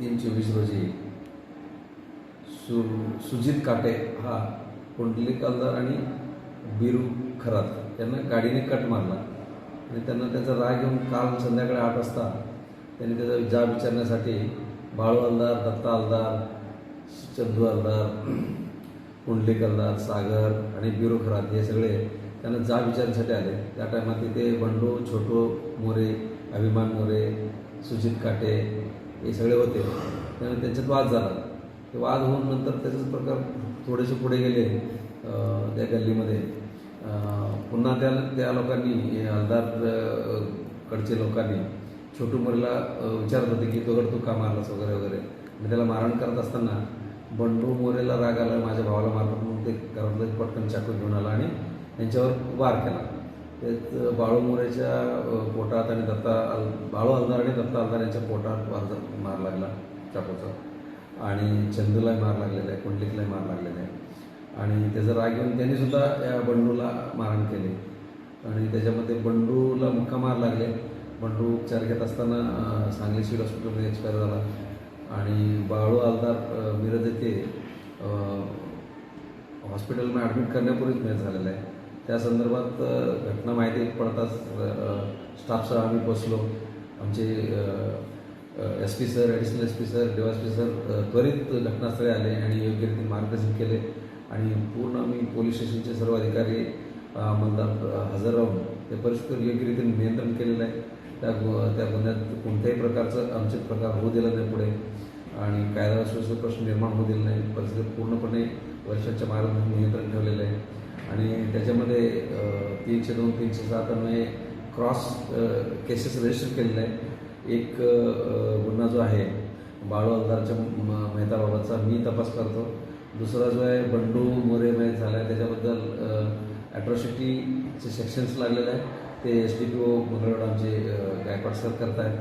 तीन चोवीस रोजी सु सुजित काटे हा कुंडली कालदार आणि बिरू खरात यांना गाडीने कट मारला. आणि त्यांना त्याचा राग येऊन काल संध्याकाळी आठ वाजता त्यांनी त्याचा जाब विचारण्यासाठी बाळू हलदार दत्ता हलदार चंदू हलदार कुंडली हलदार सागर आणि बिरू खरात हे सगळे त्यांना जाब विचारण्यासाठी आले. त्या टायमात तिथे बंडू छोटू मोरे अभिमान मोरे सुजित काटे हे सगळे होते. त्यामुळे त्यांच्यात वाद झाला. ते वाद होऊन नंतर त्याचाच प्रकार थोडेसे पुढे गेले त्या गल्लीमध्ये. पुन्हा त्या त्या लोकांनी हलदार कडचे लोकांनी छोटू मुलीला विचारत होते की तोगड तू का मारलास वगैरे वगैरे. आणि त्याला मारहाण करत असताना बंडू मोरेला राग आला माझ्या भावाला मारला म्हणून ते घरातलं पटकन चाकू घेऊन आला आणि त्यांच्यावर वार केला. त्यात बाळू मोरेच्या पोटात आणि दत्ता अल- बाळू हलदार आणि दत्ता हलदार यांच्या पोटात वार मार लागला चाकूचा आणि चंदूलाही मार लागलेला आहे कुंडलिकलाही मार लागलेला आहे. आणि त्याचा राग येऊन त्यांनी सुद्धा या बंडूला मारहाण केले. आणि त्याच्यामध्ये बंडूला मुक्का मार लागले. बंडू उपचार घेत असताना सांगली सिव्हिल हॉस्पिटलमध्ये एक्सपायर झाला. आणि बाळू अल्दार मिरज येथे हॉस्पिटलमध्ये ॲडमिट करण्यापूर्वीच मिळत झालेला आहे. त्या संदर्भात घटना माहिती पडताच स्टाफसह आम्ही बसलो. आमचे S P sir additional S P sir डेवास P sir त्वरित घटनास्थळी आले आणि योग्य रीतीने मार्गदर्शन केले. आणि पूर्ण आम्ही पोलीस स्टेशनचे सर्व अधिकारी अ, हजर राहून त्या परिस्थितीवर योग्य रीतीने नियंत्रण केलेलं आहे. त्या त्या गुन्ह्यात कोणत्याही प्रकारचं आमचे प्रकार होऊ दिला नाही पुढे. आणि कायदा सुव्यवस्थेचा प्रश्न निर्माण होऊ दिला नाही परिस्थिती पूर्णपणे वर्षाच्या मार्गाने नियंत्रण ठेवलेलं आहे. आणि त्याच्यामध्ये तीनशे दोन तीनशे सात अन्वये क्रॉस केसेस रजिस्टर केलेलं आहे एक गुन्हा जो आहे बाळू अलदारच्या म- मी तपास करतो. दुसरा जो आहे बंडू मोरे मयत झाला आहे त्याच्याबद्दल ॲट्रॉसिटीचे सेक्शन्स लागलेले आहे ते एस डी पी ओ मंगळवार आमचे गायकवाड सर करत आहेत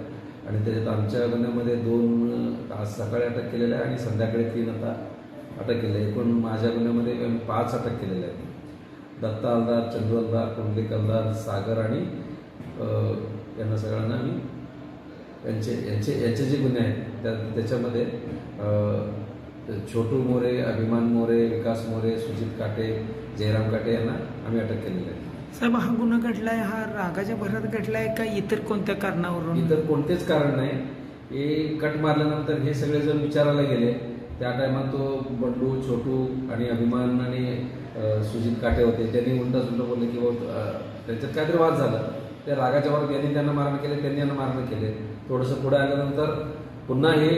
आणि त्याच्यात आमच्या गुन्ह्यामध्ये दोन आज सकाळी अटक केलेलं आहे आणि संध्याकाळी तीन आता अटक केले एकूण माझ्या गुन्ह्यामध्ये आम्ही पाच अटक केलेल्या आहेत. दत्ता हलदार चंदू हलदार कुंडलिक हलदार सागर आणि यांना सगळ्यांना आम्ही यांचे यांचे यांचे जे गुन्हे आहेत त्या त्याच्यामध्ये छोटू मोरे अभिमान मोरे विकास मोरे सुजित काटे जयराम काटे यांना आम्ही अटक केलेली आहे. साहेब हा गुन्हा घडलाय हा रागाच्या भरात घडलाय का इतर कोणत्या कारणावरून? इतर कोणतेच कारण नाही. हे कट मारल्यानंतर हे सगळे जण विचारायला गेले. त्या टायमात तो बंडू छोटू आणि अभिमान आणि सुजित काटे होते. त्यांनी उलटा सुलटा बोलले की बाबा त्यांच्यात काहीतरी वाद झाला. त्या रागाच्या वरात यांनी त्यांना मारण केले त्यांनी यांना मारण केले. थोडंसं पुढे आल्यानंतर पुन्हा हे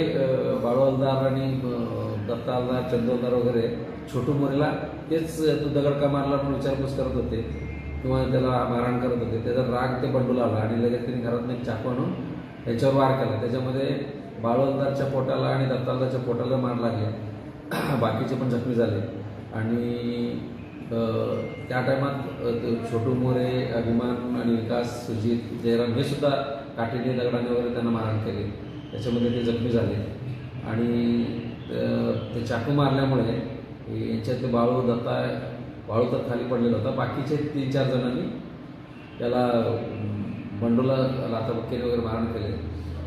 बाळवलदार बाळू आणि दत्तालदार दत्ता वगैरे छोटू मोरेला तेच तू दगड का मारला म्हणून विचारपूस करत होते. किंवा त्याला मारहाण करत होते. त्याचा राग ते बंडूला आला आणि लगेच त्यांनी घरात एक चाकू आणून त्याच्यावर वार केला. त्याच्यामध्ये बाळवलदारच्या पोटाला आणि दत्तालदारच्या पोटाला मार लागले. बाकीचे पण जखमी झाले. आणि त्या टायमात छोटू मोरे अभिमान आणि विकास सुजित जयराम हे सुद्धा काटेने दगडाने वगैरे त्यांना मारहाण केली. त्याच्यामध्ये ते जखमी झाले. आणि ते चाकू मारल्यामुळे यांच्यातले बाळू दत्ता वाळूतात खाली पडलेला होता. बाकीचे तीन चार जणांनी त्याला अं, बंडूला लाथाबक्कीने वगैरे मारण केले.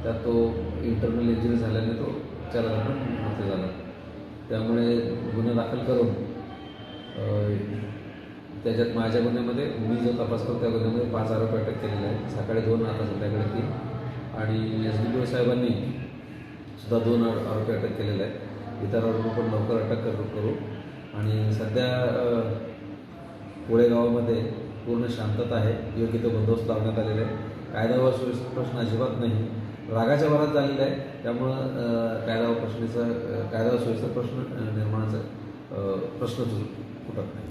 त्यात तो इंटरनल इंजुरी झाल्याने तो चार जणांना मृत्यू झाला. त्यामुळे गुन्हा दाखल करून त्याच्यात माझ्या गुन्ह्यामध्ये मी जो तपास करतो त्या गुन्ह्यामध्ये पाच आरोपी अटक केलेले आहेत. सकाळी दोन आता संध्याकाळी तीन. आणि एस डी पी ओ साहेबांनी सुद्धा दोन आरोपी अटक केलेला आहेत. इतर आरोपी पण लवकर अटक करू करू. आणि सध्या कोळेगावामध्ये पूर्ण शांतता आहे. योग्य तो बंदोबस्त लावण्यात आलेला आहे. कायदा व सुरक्षित प्रश्न अजिबात नाही. रागाच्या भरात झालेला आहे. त्यामुळं कायदा व प्रश्नाचा कायदा व सुरक्षित प्रश्न निर्माणाचा प्रश्न प्रश्नच उठत नाही.